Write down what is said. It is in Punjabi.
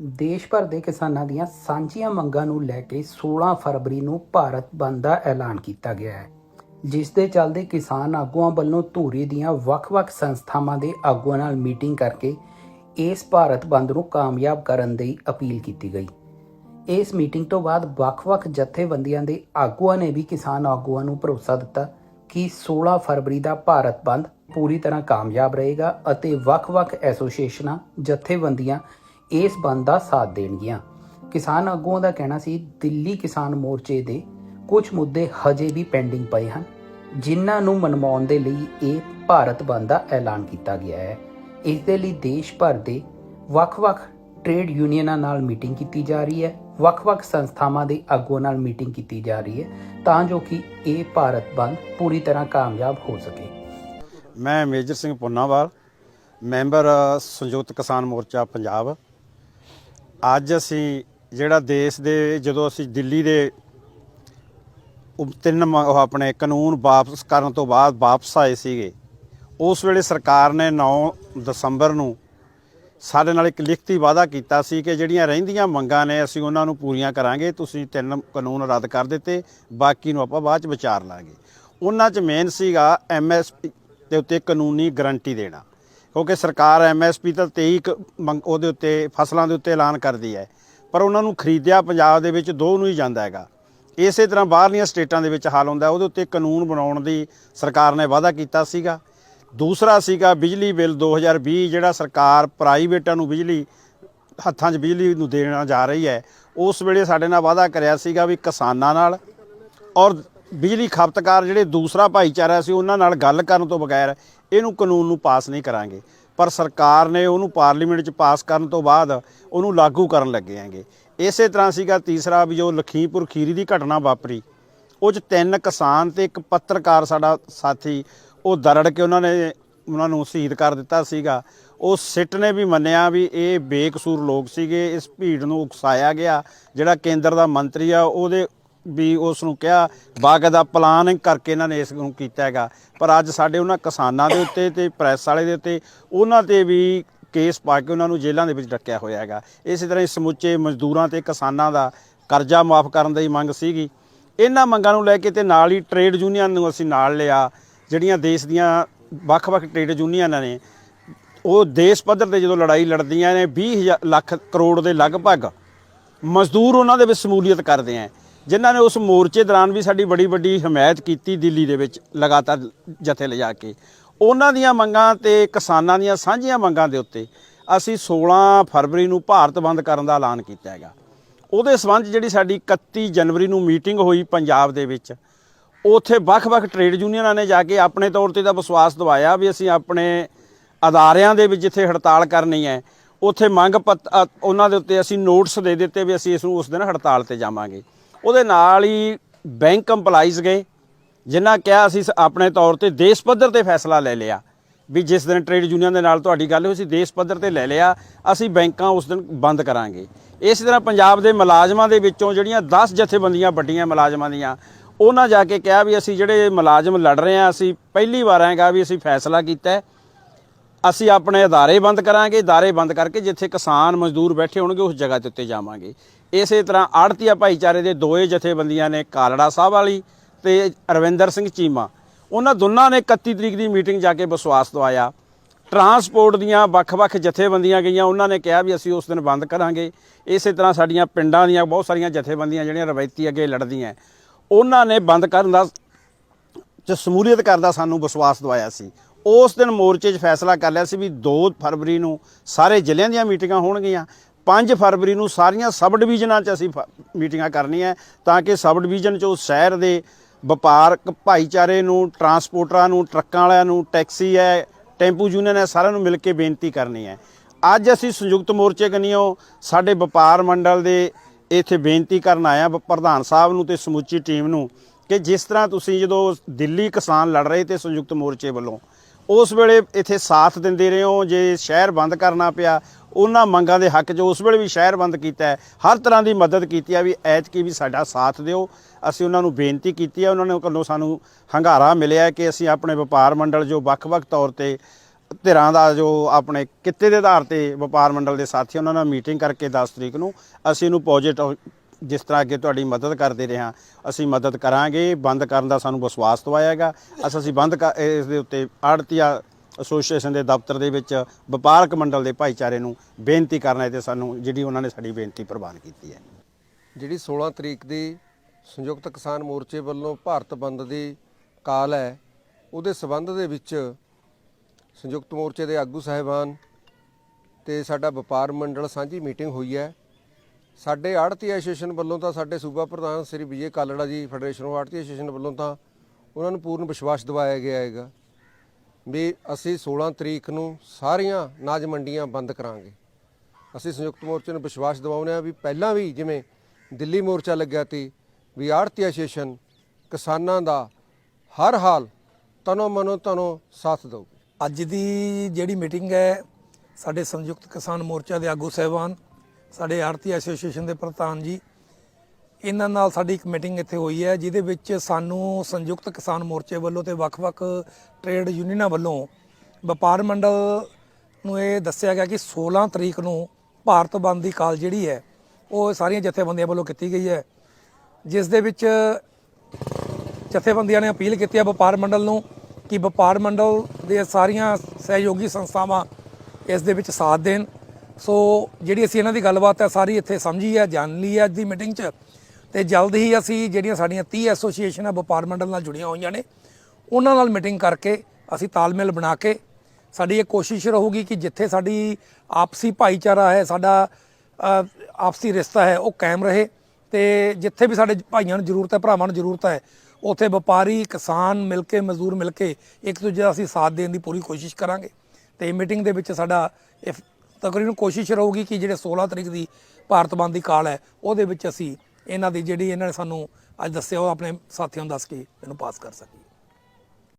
ਦੇਸ਼ ਭਰ ਦੇ ਕਿਸਾਨਾਂ ਦੀਆਂ ਸਾਂਝੀਆਂ ਮੰਗਾਂ ਨੂੰ ਲੈ ਕੇ 16 ਫਰਵਰੀ ਨੂੰ ਭਾਰਤ ਬੰਦ ਦਾ ਐਲਾਨ ਕੀਤਾ ਗਿਆ ਹੈ, ਜਿਸ ਦੇ ਚੱਲਦੇ ਕਿਸਾਨ ਆਗੂਆਂ ਵੱਲੋਂ ਧੂਰੀ ਦੀਆਂ ਵੱਖ-ਵੱਖ ਸੰਸਥਾਵਾਂ ਦੇ ਆਗੂਆਂ ਨਾਲ ਮੀਟਿੰਗ ਕਰਕੇ ਇਸ ਭਾਰਤ ਬੰਦ ਨੂੰ ਕਾਮਯਾਬ ਕਰਨ ਦੀ ਅਪੀਲ ਕੀਤੀ ਗਈ। ਇਸ ਮੀਟਿੰਗ ਤੋਂ ਬਾਅਦ ਵੱਖ-ਵੱਖ ਜਥੇਬੰਦੀਆਂ ਦੇ ਆਗੂਆਂ ਨੇ ਵੀ ਕਿਸਾਨ ਆਗੂਆਂ ਨੂੰ ਭਰੋਸਾ ਦਿੱਤਾ ਕਿ 16 ਫਰਵਰੀ ਦਾ ਭਾਰਤ ਬੰਦ ਪੂਰੀ ਤਰ੍ਹਾਂ ਕਾਮਯਾਬ ਰਹੇਗਾ ਅਤੇ ਵੱਖ-ਵੱਖ ਐਸੋਸੀਏਸ਼ਨਾਂ, ਜਥੇਬੰਦੀਆਂ ਇਸ ਬੰਦ ਦਾ ਸਾਥ ਦੇਣਗੀਆਂ। ਕਿਸਾਨ ਆਗੂਆਂ ਦਾ ਕਹਿਣਾ ਸੀ, ਦਿੱਲੀ ਕਿਸਾਨ ਮੋਰਚੇ ਦੇ ਕੁਝ ਮੁੱਦੇ ਹਜੇ ਵੀ ਪੈਂਡਿੰਗ ਪਏ ਹਨ, ਜਿਨ੍ਹਾਂ ਨੂੰ ਮਨਵਾਉਣ ਦੇ ਲਈ ਇਹ ਭਾਰਤ ਬੰਦ ਦਾ ਐਲਾਨ ਕੀਤਾ ਗਿਆ ਹੈ। ਇਸ ਦੇ ਲਈ ਦੇਸ਼ ਭਰ ਦੇ ਵੱਖ-ਵੱਖ ਟ੍ਰੇਡ ਯੂਨੀਅਨਾਂ ਨਾਲ ਮੀਟਿੰਗ ਕੀਤੀ ਜਾ ਰਹੀ ਹੈ, ਵੱਖ-ਵੱਖ ਸੰਸਥਾਵਾਂ ਦੇ ਆਗੂਆਂ ਨਾਲ ਮੀਟਿੰਗ ਕੀਤੀ ਜਾ ਰਹੀ ਹੈ, ਤਾਂ ਜੋ ਕਿ ਇਹ ਭਾਰਤ ਬੰਦ ਪੂਰੀ ਤਰ੍ਹਾਂ ਕਾਮਯਾਬ ਹੋ ਸਕੇ। ਮੈਂ ਮੇਜਰ ਸਿੰਘ ਪੁੰਨਾਵਾਲ, ਮੈਂਬਰ ਸੰਯੁਕਤ ਕਿਸਾਨ ਮੋਰਚਾ ਪੰਜਾਬ। ਅੱਜ ਅਸੀਂ ਜਿਹੜਾ ਦੇਸ਼ ਦੇ, ਜਦੋਂ ਅਸੀਂ ਦਿੱਲੀ ਦੇ ਤਿੰਨ ਉਹ ਆਪਣੇ ਕਾਨੂੰਨ ਵਾਪਸ ਕਰਨ ਤੋਂ ਬਾਅਦ ਵਾਪਸ ਆਏ ਸੀਗੇ, ਉਸ ਵੇਲੇ ਸਰਕਾਰ ਨੇ 9 ਦਸੰਬਰ ਨੂੰ ਸਾਡੇ ਨਾਲ ਇੱਕ ਲਿਖਤੀ ਵਾਅਦਾ ਕੀਤਾ ਸੀ ਕਿ ਜਿਹੜੀਆਂ ਰਹਿੰਦੀਆਂ ਮੰਗਾਂ ਨੇ ਅਸੀਂ ਉਹਨਾਂ ਨੂੰ ਪੂਰੀਆਂ ਕਰਾਂਗੇ, ਤੁਸੀਂ ਤਿੰਨ ਕਾਨੂੰਨ ਰੱਦ ਕਰ ਦਿੱਤੇ, ਬਾਕੀ ਨੂੰ ਆਪਾਂ ਬਾਅਦ ਚ ਵਿਚਾਰ ਲਾਂਗੇ। ਉਹਨਾਂ ਚ ਮੇਨ ਸੀਗਾ ਐਮਐਸਪੀ ਦੇ ਉੱਤੇ ਕਾਨੂੰਨੀ ਗਾਰੰਟੀ ਦੇਣਾ। ਕਿਉਂਕਿ ਸਰਕਾਰ ਐਮਐਸਪੀ ਤਾਂ 23 ਕ ਮੰਗ- ਉਹਦੇ ਉੱਤੇ, ਫਸਲਾਂ ਦੇ ਉੱਤੇ ਐਲਾਨ ਕਰਦੀ ਹੈ। ਪਰ ਉਹਨਾਂ ਨੂੰ ਖਰੀਦਿਆ ਪੰਜਾਬ ਦੇ ਵਿੱਚ ਦੋ ਨੂੰ ਹੀ ਜਾਂਦਾ ਹੈਗਾ। ਇਸੇ ਤਰ੍ਹਾਂ ਬਾਹਰਲੀਆਂ ਸਟੇਟਾਂ ਦੇ ਵਿੱਚ ਹਾਲ ਹੁੰਦਾ ਉਹਦੇ ਉੱਤੇ ਕਾਨੂੰਨ ਬਣਾਉਣ ਦੀ ਸਰਕਾਰ ਨੇ ਵਾਅਦਾ ਕੀਤਾ ਸੀਗਾ। ਦੂਸਰਾ ਸੀਗਾ ਬਿਜਲੀ ਬਿੱਲ 2020 ਜਿਹੜਾ ਸਰਕਾਰ ਪ੍ਰਾਈਵੇਟਾਂ ਨੂੰ ਬਿਜਲੀ, ਹੱਥਾਂ 'ਚ ਬਿਜਲੀ ਨੂੰ ਦੇਣਾ ਜਾ ਰਹੀ ਹੈ, ਉਸ ਵੇਲੇ ਸਾਡੇ ਨਾਲ ਵਾਅਦਾ ਕਰਿਆ ਸੀਗਾ ਵੀ ਕਿਸਾਨਾਂ ਨਾਲ ਔਰ ਬਿਜਲੀ ਖਪਤਕਾਰ ਜਿਹੜੇ ਦੂਸਰਾ ਭਾਈਚਾਰਾ ਸੀ, ਉਹਨਾਂ ਨਾਲ ਗੱਲ ਕਰਨ ਤੋਂ ਬਗੈਰ ਇਹਨੂੰ ਕਾਨੂੰਨ ਨੂੰ ਪਾਸ ਨਹੀਂ ਕਰਾਂਗੇ। ਪਰ ਸਰਕਾਰ ਨੇ ਉਹਨੂੰ ਪਾਰਲੀਮੈਂਟ 'ਚ ਪਾਸ ਕਰਨ ਤੋਂ ਬਾਅਦ ਉਹਨੂੰ ਲਾਗੂ ਕਰਨ ਲੱਗੇ ਆਂਗੇ ਇਸੇ ਤਰ੍ਹਾਂ ਸੀਗਾ ਤੀਸਰਾ ਵੀ ਜੋ ਲਖੀਮਪੁਰ ਖੀਰੀ ਦੀ ਘਟਨਾ ਵਾਪਰੀ। ਉਹ 'ਚ ਤਿੰਨ ਕਿਸਾਨ ਤੇ ਇੱਕ ਪੱਤਰਕਾਰ ਸਾਡਾ ਸਾਥੀ, ਉਹ ਦਰੜ ਕੇ ਉਹਨਾਂ ਨੇ ਉਹਨਾਂ ਨੂੰ ਸ਼ਹੀਦ ਕਰ ਦਿੱਤਾ ਸੀਗਾ। ਉਹ ਸਿੱਟ ਨੇ ਵੀ ਮੰਨਿਆ ਵੀ ਇਹ ਬੇਕਸੂਰ ਲੋਕ ਸੀਗੇ, ਇਸ ਭੀੜ ਨੂੰ ਉਕਸਾਇਆ ਗਿਆ। ਜਿਹੜਾ ਕੇਂਦਰ ਦਾ ਮੰਤਰੀ ਆ, ਉਹਦੇ ਵੀ ਉਸ ਨੂੰ ਕਿਹਾ, ਬਾਗ ਦਾ ਪਲਾਨ ਕਰਕੇ ਇਹਨਾਂ ਨੇ ਇਸ ਨੂੰ ਕੀਤਾ ਹੈਗਾ। ਪਰ ਅੱਜ ਸਾਡੇ ਉਹਨਾਂ ਕਿਸਾਨਾਂ ਦੇ ਉੱਤੇ ਤੇ ਪ੍ਰੈਸ ਵਾਲੇ ਦੇ ਉੱਤੇ ਉਹਨਾਂ ਤੇ ਵੀ ਕੇਸ ਪਾ ਕੇ ਉਹਨਾਂ ਨੂੰ ਜੇਲ੍ਹਾਂ ਦੇ ਵਿੱਚ ਡੱਕਿਆ ਹੋਇਆ ਹੈਗਾ। ਇਸੇ ਤਰ੍ਹਾਂ ਹੀ ਸਮੁੱਚੇ ਮਜ਼ਦੂਰਾਂ ਤੇ ਕਿਸਾਨਾਂ ਦਾ ਕਰਜ਼ਾ ਮਾਫ ਕਰਨ ਦੀ ਮੰਗ ਸੀਗੀ। ਇਹਨਾਂ ਮੰਗਾਂ ਨੂੰ ਲੈ ਕੇ ਤੇ ਨਾਲ ਹੀ ਟ੍ਰੇਡ ਯੂਨੀਅਨ ਨੂੰ ਅਸੀਂ ਨਾਲ ਲਿਆ, ਜਿਹੜੀਆਂ ਦੇਸ਼ ਦੀਆਂ ਵੱਖ-ਵੱਖ ਟ੍ਰੇਡ ਯੂਨੀਅਨਾਂ ਨੇ। ਉਹ ਦੇਸ਼ ਪੱਧਰ ਤੇ ਜਦੋਂ ਲੜਾਈ ਲੜਦੀਆਂ ਨੇ 20 ਲੱਖ ਕਰੋੜ ਦੇ ਲਗਭਗ ਮਜ਼ਦੂਰ ਉਹਨਾਂ ਦੇ ਵਿੱਚ ਸਮੂਲੀਅਤ ਕਰਦੇ ਆ। ਜਿਨ੍ਹਾਂ ਨੇ ਉਸ ਮੋਰਚੇ ਦੌਰਾਨ ਵੀ ਸਾਡੀ ਬੜੀ ਵੱਡੀ ਹਮਾਇਤ ਕੀਤੀ ਦਿੱਲੀ ਦੇ ਵਿੱਚ ਲਗਾਤਾਰ ਜਥੇ ਲਿਜਾ ਕੇ। ਉਹਨਾਂ ਦੀਆਂ ਮੰਗਾਂ ਤੇ ਕਿਸਾਨਾਂ ਦੀਆਂ ਸਾਂਝੀਆਂ ਮੰਗਾਂ ਦੇ ਉੱਤੇ ਅਸੀਂ 16 ਫਰਵਰੀ ਨੂੰ ਭਾਰਤ ਬੰਦ ਕਰਨ ਦਾ ਐਲਾਨ ਕੀਤਾ ਹੈਗਾ। ਉਹਦੇ ਸਬੰਧ ਜਿਹੜੀ ਸਾਡੀ 31 ਜਨਵਰੀ ਨੂੰ ਮੀਟਿੰਗ ਹੋਈ ਪੰਜਾਬ ਦੇ ਵਿੱਚ, ਉੱਥੇ ਵੱਖ-ਵੱਖ ਟ੍ਰੇਡ ਯੂਨੀਅਨਾਂ ਨੇ ਜਾ ਕੇ ਆਪਣੇ ਤੌਰ ਤੇ ਦਾ ਵਿਸ਼ਵਾਸ ਦਿਵਾਇਆ ਵੀ ਅਸੀਂ ਆਪਣੇ ਅਦਾਰਿਆਂ ਦੇ ਵਿੱਚ ਜਿੱਥੇ ਹੜਤਾਲ ਕਰਨੀ ਹੈ, ਉੱਥੇ ਮੰਗ ਪੱਤ ਉਹਨਾਂ ਦੇ ਉੱਤੇ ਅਸੀਂ ਨੋਟਿਸ ਦੇ ਦਿੱਤੇ ਵੀ ਅਸੀਂ ਇਸ ਨੂੰ ਉਸ ਦਿਨ ਹੜਤਾਲ ਤੇ ਜਾਵਾਂਗੇ। ਉਹਦੇ ਨਾਲ ਹੀ ਬੈਂਕ EMPLOYEES ਗਏ, ਜਿਨ੍ਹਾਂ ਕਿਹਾ ਅਸੀਂ ਸ- ਆਪਣੇ ਤੌਰ ਤੇ ਦੇਸ਼ ਪੱਧਰ ਤੇ ਫੈਸਲਾ ਲੈ ਲਿਆ। ਵੀ ਜਿਸ ਦਿਨ ਟ੍ਰੇਡ ਯੂਨੀਅਨ ਦੇ ਨਾਲ ਤੁਹਾਡੀ ਗੱਲ ਹੋਈ ਸੀ, ਦੇਸ਼ ਪੱਧਰ ਤੇ ਲੈ ਲਿਆ, ਅਸੀਂ ਬੈਂਕਾਂ ਉਸ ਦਿਨ ਬੰਦ ਕਰਾਂਗੇ। ਇਸ ਤਰ੍ਹਾਂ ਪੰਜਾਬ ਦੇ ਮੁਲਾਜ਼ਮਾਂ ਦੇ ਵਿੱਚੋਂ ਜਿਹੜੀਆਂ 10 ਜਥੇਬੰਦੀਆਂ ਵੱਡੀਆਂ ਮੁਲਾਜ਼ਮਾਂ ਦੀਆਂ, ਉਹਨਾਂ ਜਾ ਕੇ ਕਿਹਾ ਵੀ ਅਸੀਂ ਜਿਹੜੇ ਮੁਲਾਜ਼ਮ ਲੜ ਰਹੇ ਹਾਂ, ਅਸੀਂ ਪਹਿਲੀ ਵਾਰ ਹੈਗਾ ਵੀ ਅਸੀਂ ਫੈਸਲਾ ਕੀਤਾ ਅਸੀਂ ਆਪਣੇ ਅਦਾਰੇ ਬੰਦ ਕਰਾਂਗੇ, ਅਦਾਰੇ ਬੰਦ ਕਰਕੇ ਜਿੱਥੇ ਕਿਸਾਨ ਮਜ਼ਦੂਰ ਬੈਠੇ ਹੋਣਗੇ, ਉਸ ਜਗ੍ਹਾ ਦੇ ਉੱਤੇ ਜਾਵਾਂਗੇ। ਇਸੇ ਤਰ੍ਹਾਂ ਆੜਤੀਆ ਭਾਈਚਾਰੇ ਦੇ ਦੋਏ ਜਥੇਬੰਦੀਆਂ ਨੇ ਕਾਲੜਾ ਸਾਹਿਬ ਵਾਲੀ ਤੇ ਰਵਿੰਦਰ ਸਿੰਘ ਚੀਮਾ। ਉਹਨਾਂ ਦੋਨਾਂ ਨੇ 31 ਤਰੀਕ ਦੀ ਮੀਟਿੰਗ ਜਾ ਕੇ ਵਿਸ਼ਵਾਸ ਦਵਾਇਆ। ਟਰਾਂਸਪੋਰਟ ਦੀਆਂ ਵੱਖ-ਵੱਖ ਜਥੇਬੰਦੀਆਂ ਗਈਆਂ। ਉਹਨਾਂ ਨੇ ਕਿਹਾ ਵੀ ਅਸੀਂ ਉਸ ਦਿਨ ਬੰਦ ਕਰਾਂਗੇ। ਇਸੇ ਤਰ੍ਹਾਂ ਸਾਡੀਆਂ ਪਿੰਡਾਂ ਦੀਆਂ ਬਹੁਤ ਸਾਰੀਆਂ ਜਥੇਬੰਦੀਆਂ ਜਿਹੜੀਆਂ ਰਵਾਇਤੀ ਅੱਗੇ ਲੜਦੀਆਂ। ਉਹਨਾਂ ਨੇ ਬੰਦ ਕਰਨ ਦਾ ਚ ਸਮੂਲੀਅਤ ਕਰਦਾ ਸਾਨੂੰ ਵਿਸ਼ਵਾਸ ਦਵਾਇਆ ਸੀ। ਉਸ ਦਿਨ ਮੋਰਚੇ 'ਚ ਫੈਸਲਾ ਕਰ ਲਿਆ ਸੀ ਵੀ 2 ਫਰਵਰੀ ਨੂੰ ਸਾਰੇ ਜ਼ਿਲ੍ਹਿਆਂ ਦੀਆਂ ਮੀਟਿੰਗਾਂ ਹੋਣਗੀਆਂ। 5 ਫਰਵਰੀ ਨੂੰ ਸਾਰੀਆਂ ਸਬ ਡਿਵੀਜ਼ਨਾਂ 'ਚ ਅਸੀਂ ਫ- ਮੀਟਿੰਗਾਂ ਕਰਨੀਆਂ ਤਾਂ ਕਿ ਸਬ ਡਿਵੀਜ਼ਨ 'ਚ ਉਸ ਸ਼ਹਿਰ ਦੇ ਵਪਾਰਕ ਭਾਈਚਾਰੇ ਨੂੰ, ਟਰਾਂਸਪੋਰਟਰਾਂ ਨੂੰ, ਟਰੱਕਾਂ ਵਾਲਿਆਂ ਨੂੰ, ਟੈਕਸੀ ਹੈ, ਟੈਂਪੂ ਯੂਨੀਅਨ ਹੈ, ਸਾਰਿਆਂ ਨੂੰ ਮਿਲ ਕੇ ਬੇਨਤੀ ਕਰਨੀ ਹੈ। ਅੱਜ ਅਸੀਂ ਸੰਯੁਕਤ ਮੋਰਚੇ ਕਨੀਓ ਸਾਡੇ ਵਪਾਰ ਮੰਡਲ ਦੇ ਇੱਥੇ ਬੇਨਤੀ ਕਰਨ ਆਇਆ ਪ੍ਰਧਾਨ ਸਾਹਿਬ ਨੂੰ ਤੇ ਸਮੁੱਚੀ ਟੀਮ ਨੂੰ ਕਿ ਜਿਸ ਤਰ੍ਹਾਂ ਤੁਸੀਂ ਜਦੋਂ ਦਿੱਲੀ ਕਿਸਾਨ ਲੜ ਰਹੇ ਤੇ ਸੰਯੁਕਤ ਮੋਰਚੇ ਵੱਲੋਂ ਉਸ ਵੇਲੇ ਇੱਥੇ ਸਾਥ ਦਿੰਦੇ ਰਹੇ ਹੋ, ਜੇ ਸ਼ਹਿਰ ਬੰਦ ਕਰਨਾ ਪਿਆ, ਉਹਨਾਂ ਮੰਗਾਂ ਦੇ ਹੱਕ 'ਚ ਉਸ ਵੇਲੇ ਵੀ ਸ਼ਹਿਰ ਬੰਦ ਕੀਤਾ ਹਰ ਤਰ੍ਹਾਂ ਦੀ ਮਦਦ ਕੀਤੀ ਹੈ ਵੀ ਐਤਕੀ ਵੀ ਸਾਡਾ ਸਾਥ ਦਿਓ। ਅਸੀਂ ਉਹਨਾਂ ਨੂੰ ਬੇਨਤੀ ਕੀਤੀ ਹੈ ਉਹਨਾਂ ਨੇ ਕੋਲੋਂ ਸਾਨੂੰ ਹੰਗਾਰਾ ਮਿਲਿਆ ਕਿ ਅਸੀਂ ਆਪਣੇ ਵਪਾਰ ਮੰਡਲ ਜੋ ਵੱਖ-ਵੱਖ ਤੌਰ ਤੇ ਧਿਰਾਂ ਦਾ ਜੋ ਆਪਣੇ ਕਿੱਤੇ ਦੇ ਆਧਾਰ ਤੇ ਵਪਾਰ ਮੰਡਲ ਦੇ ਸਾਥੀ ਉਹਨਾਂ ਨਾਲ ਮੀਟਿੰਗ ਕਰਕੇ 10 ਤਰੀਕ ਨੂੰ ਅਸੀਂ ਇਹਨੂੰ ਪੋਜੀਟਿਵ ਜਿਸ ਤਰ੍ਹਾਂ ਕਿ ਤੁਹਾਡੀ ਮਦਦ ਕਰਦੇ ਰਿਹਾ ਅਸੀਂ ਮਦਦ ਕਰਾਂਗੇ, ਬੰਦ ਕਰਨ ਦਾ ਸਾਨੂੰ ਵਿਸ਼ਵਾਸ ਦਵਾਇਆਗਾ। ਅਸੀਂ ਅਸੀਂ ਬੰਦ ਕਰ- ਇਸ ਦੇ ਉੱਤੇ ਆੜਤੀਆ ਐਸੋਸੀਏਸ਼ਨ ਦੇ ਦਫ਼ਤਰ ਦੇ ਵਿੱਚ ਵਪਾਰਕ ਮੰਡਲ ਦੇ ਭਾਈਚਾਰੇ ਨੂੰ ਬੇਨਤੀ ਕਰਨਾ ਹੈ ਤੇ ਸਾਨੂੰ ਜਿਹੜੀ ਉਹਨਾਂ ਨੇ ਸਾਡੀ ਬੇਨਤੀ ਪ੍ਰਵਾਨ ਕੀਤੀ ਹੈ। ਜਿਹੜੀ 16 ਤਰੀਕ ਦੀ ਸੰਯੁਕਤ ਕਿਸਾਨ ਮੋਰਚੇ ਵੱਲੋਂ ਭਾਰਤ ਬੰਦ ਦੀ ਕਾਲ ਹੈ, ਉਹਦੇ ਸਬੰਧ ਦੇ ਵਿੱਚ ਸੰਯੁਕਤ ਮੋਰਚੇ ਦੇ ਆਗੂ ਸਾਹਿਬਾਨ ਤੇ ਸਾਡਾ ਵਪਾਰ ਮੰਡਲ ਸਾਂਝੀ ਮੀਟਿੰਗ ਹੋਈ ਹੈ। ਸਾਡੇ ਆੜਤੀ ਐਸੋਸੀਏਸ਼ਨ ਵੱਲੋਂ ਤਾਂ ਸਾਡੇ ਸੂਬਾ ਪ੍ਰਧਾਨ ਸ੍ਰੀ ਵਿਜੇ ਕਾਲੜਾ ਜੀ ਫੈਡਰੇਸ਼ਨ ਆਫ ਆੜਤੀ ਐਸੋਸੀਏਸ਼ਨ ਵੱਲੋਂ ਤਾਂ ਉਹਨਾਂ ਨੂੰ ਪੂਰਨ ਵਿਸ਼ਵਾਸ ਦਿਵਾਇਆ ਗਿਆ ਹੈਗਾ ਵੀ ਅਸੀਂ 16 ਤਰੀਕ ਨੂੰ ਸਾਰੀਆਂ ਨਾਜ ਮੰਡੀਆਂ ਬੰਦ ਕਰਾਂਗੇ। ਅਸੀਂ ਸੰਯੁਕਤ ਮੋਰਚੇ ਨੂੰ ਵਿਸ਼ਵਾਸ ਦਿਵਾਉਂਦੇ ਹਾਂ ਵੀ ਪਹਿਲਾਂ ਵੀ ਜਿਵੇਂ ਦਿੱਲੀ ਮੋਰਚਾ ਲੱਗਿਆ ਤੀ ਵੀ ਆੜਤੀ ਐਸੋਸੀਏਸ਼ਨ ਕਿਸਾਨਾਂ ਦਾ ਹਰ ਹਾਲ ਤਨੋ ਮਨੋ ਤਨੋ ਸਾਥ ਦਊਗੀ। ਅੱਜ ਦੀ ਜਿਹੜੀ ਮੀਟਿੰਗ ਹੈ, ਸਾਡੇ ਸੰਯੁਕਤ ਕਿਸਾਨ ਮੋਰਚਾ ਦੇ ਆਗੂ ਸਹਿਬਾਨ ਸਾਡੇ ਆਰਤੀ ਐਸੋਸੀਏਸ਼ਨ ਦੇ ਪ੍ਰਧਾਨ ਜੀ, ਇਹਨਾਂ ਨਾਲ ਸਾਡੀ ਇੱਕ ਮੀਟਿੰਗ ਇੱਥੇ ਹੋਈ ਹੈ, ਜਿਹਦੇ ਵਿੱਚ ਸਾਨੂੰ ਸੰਯੁਕਤ ਕਿਸਾਨ ਮੋਰਚੇ ਵੱਲੋਂ ਤੇ ਵੱਖ-ਵੱਖ ਟ੍ਰੇਡ ਯੂਨੀਅਨਾਂ ਵੱਲੋਂ ਵਪਾਰ ਮੰਡਲ ਨੂੰ ਇਹ ਦੱਸਿਆ ਗਿਆ ਕਿ 16 ਤਰੀਕ ਨੂੰ ਭਾਰਤ ਬੰਦ ਦੀ ਕਾਲ ਜਿਹੜੀ ਹੈ, ਉਹ ਸਾਰੀਆਂ ਜਥੇਬੰਦੀਆਂ ਵੱਲੋਂ ਕੀਤੀ ਗਈ ਹੈ। ਜਿਸ ਦੇ ਵਿੱਚ ਜਥੇਬੰਦੀਆਂ ਨੇ ਅਪੀਲ ਕੀਤੀ ਹੈ ਵਪਾਰ ਮੰਡਲ ਨੂੰ ਕਿ ਵਪਾਰ ਮੰਡਲ ਦੇ ਸਾਰੀਆਂ ਸਹਿਯੋਗੀ ਸੰਸਥਾਵਾਂ ਇਸ ਦੇ ਵਿੱਚ ਸਾਥ ਦੇਣ। ਸੋ ਜਿਹੜੀ ਅਸੀਂ ਇਹਨਾਂ ਦੀ ਗੱਲਬਾਤ ਹੈ, ਸਾਰੀ ਇੱਥੇ ਸਮਝੀ ਹੈ, ਜਾਣ ਲਈ ਹੈ ਅੱਜ ਦੀ ਮੀਟਿੰਗ 'ਚ। ਤੇ ਜਲਦ ਹੀ ਅਸੀਂ ਜਿਹੜੀਆਂ ਸਾਡੀਆਂ 30 ਐਸੋਸੀਏਸ਼ਨ ਵਪਾਰ ਮੰਡਲ ਨਾਲ ਜੁੜੀਆਂ ਹੋਈਆਂ ਨੇ, ਉਹਨਾਂ ਨਾਲ ਮੀਟਿੰਗ ਕਰਕੇ ਅਸੀਂ ਤਾਲਮੇਲ ਬਣਾ ਕੇ ਸਾਡੀ ਇਹ ਕੋਸ਼ਿਸ਼ ਰਹੂਗੀ ਕਿ ਜਿੱਥੇ ਸਾਡੀ ਆਪਸੀ ਭਾਈਚਾਰਾ ਹੈ, ਸਾਡਾ ਆਪਸੀ ਰਿਸ਼ਤਾ ਹੈ, ਉਹ ਕਾਇਮ ਰਹੇ। ਤੇ ਜਿੱਥੇ ਵੀ ਸਾਡੇ ਭਾਈਆਂ ਨੂੰ ਜ਼ਰੂਰਤ ਹੈ, ਭਰਾਵਾਂ ਨੂੰ ਜ਼ਰੂਰਤ ਹੈ, ਉੱਥੇ ਵਪਾਰੀ, ਕਿਸਾਨ ਮਿਲ ਕੇ ਮਜ਼ਦੂਰ ਮਿਲ ਕੇ ਇੱਕ ਦੂਜੇ ਦਾ ਅਸੀਂ ਸਾਥ ਦੇਣ ਦੀ ਪੂਰੀ ਕੋਸ਼ਿਸ਼ ਕਰਾਂਗੇ। ਤੇ ਮੀਟਿੰਗ ਦੇ ਵਿੱਚ ਸਾਡਾ, ਇਹ ਤਕਰੀਬਨ ਕੋਸ਼ਿਸ਼ ਰਹੂਗੀ ਕਿ ਜਿਹੜੇ 16 ਤਰੀਕ ਦੀ ਭਾਰਤ ਬੰਦ ਦੀ ਕਾਲ ਹੈ, ਉਹਦੇ ਵਿੱਚ ਅਸੀਂ ਇਹਨਾਂ ਦੀ ਜਿਹੜੀ ਇਹਨਾਂ ਨੇ ਸਾਨੂੰ ਅੱਜ ਦੱਸਿਆ, ਉਹ ਆਪਣੇ ਸਾਥੀਆਂ ਨੂੰ ਦੱਸ ਕੇ ਇਹਨੂੰ ਪਾਸ ਕਰ ਸਕੀਏ।